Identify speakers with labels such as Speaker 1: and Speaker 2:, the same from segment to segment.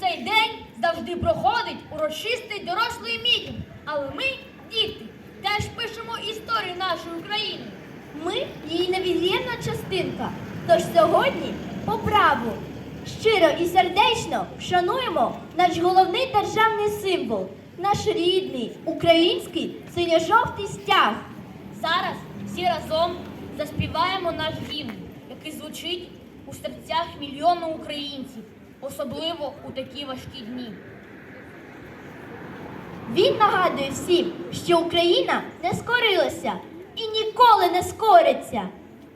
Speaker 1: цей день завжди проходить урочистий дорослий мітинг. Але ми, діти, теж пишемо історію нашої України.
Speaker 2: Ми її невід'ємна частинка. Тож сьогодні по праву щиро і сердечно вшануємо наш головний державний символ, наш рідний український синьо-жовтий стяг.
Speaker 1: Зараз всі разом заспіваємо наш гімн, який звучить у серцях мільйону українців особливо у такі важкі дні.
Speaker 2: Він нагадує всім, що Україна не скорилася і ніколи не скориться.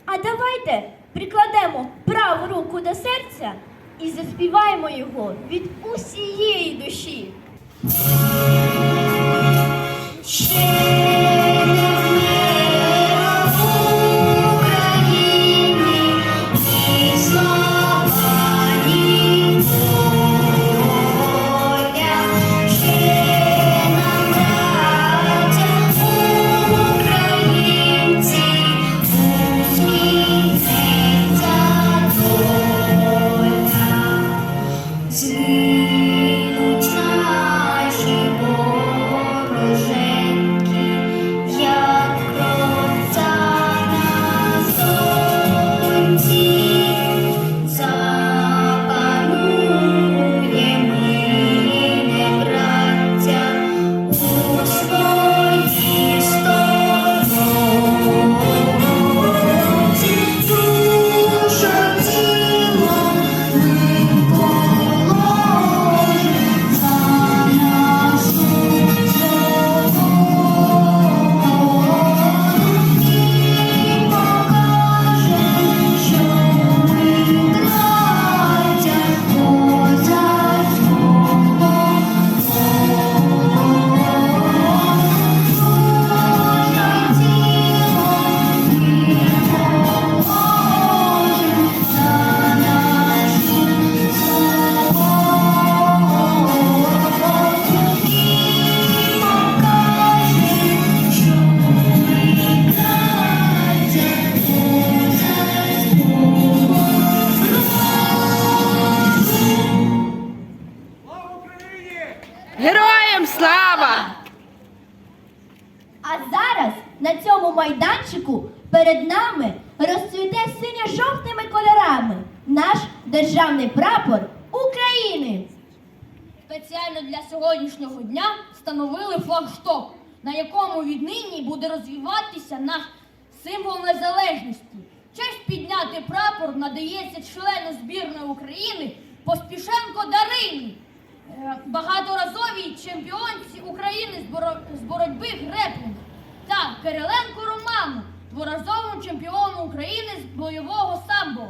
Speaker 2: А давайте прикладемо праву руку до серця і заспіваємо його від усієї душі.
Speaker 3: See.
Speaker 4: Героям слава!
Speaker 2: А зараз на цьому майданчику перед нами розцвіте синьо-жовтими кольорами наш державний прапор України.
Speaker 1: Спеціально для сьогоднішнього дня встановили флагшток, на якому віднині буде розвиватися наш символ незалежності. Честь підняти прапор надається члену збірної України Поспішенко Дарині, багаторазовій чемпіонці України з боро- з боротьби греплінг та Кириленко Роману, дворазовому чемпіону України з бойового самбо.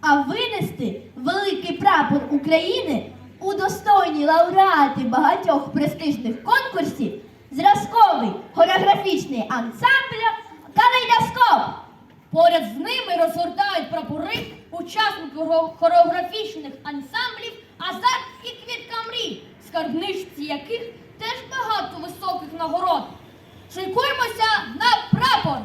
Speaker 2: А винести великий прапор України у достойні лауреати багатьох престижних конкурсів зразковий хореографічний ансамбль Калейдоскоп.
Speaker 1: Поряд з ними розгортають прапори учасники хореографічних ансамблів мрій, в скарбничці яких теж багато високих нагород. Шикуємося на прапор!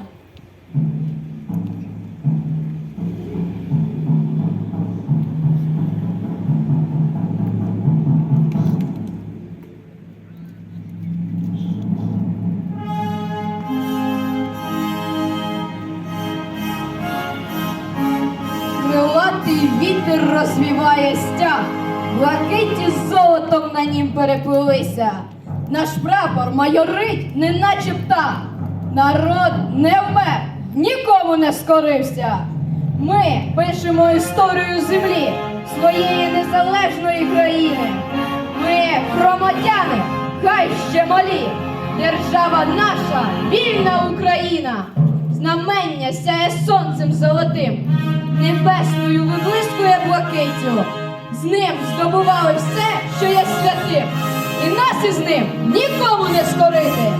Speaker 4: Крилатий вітер розвіває стяг, блакиті з золотом на нім переплилися. Наш прапор майорить, неначе птах. Народ не вмер, нікому не скорився. Ми пишемо історію землі своєї незалежної країни. Ми громадяни, хай ще малі. Держава наша, вільна Україна. Знамення сяє сонцем золотим, небесною виблискує блакитю. З ним здобували все, що є святим, і нас із ним нікому не скорити.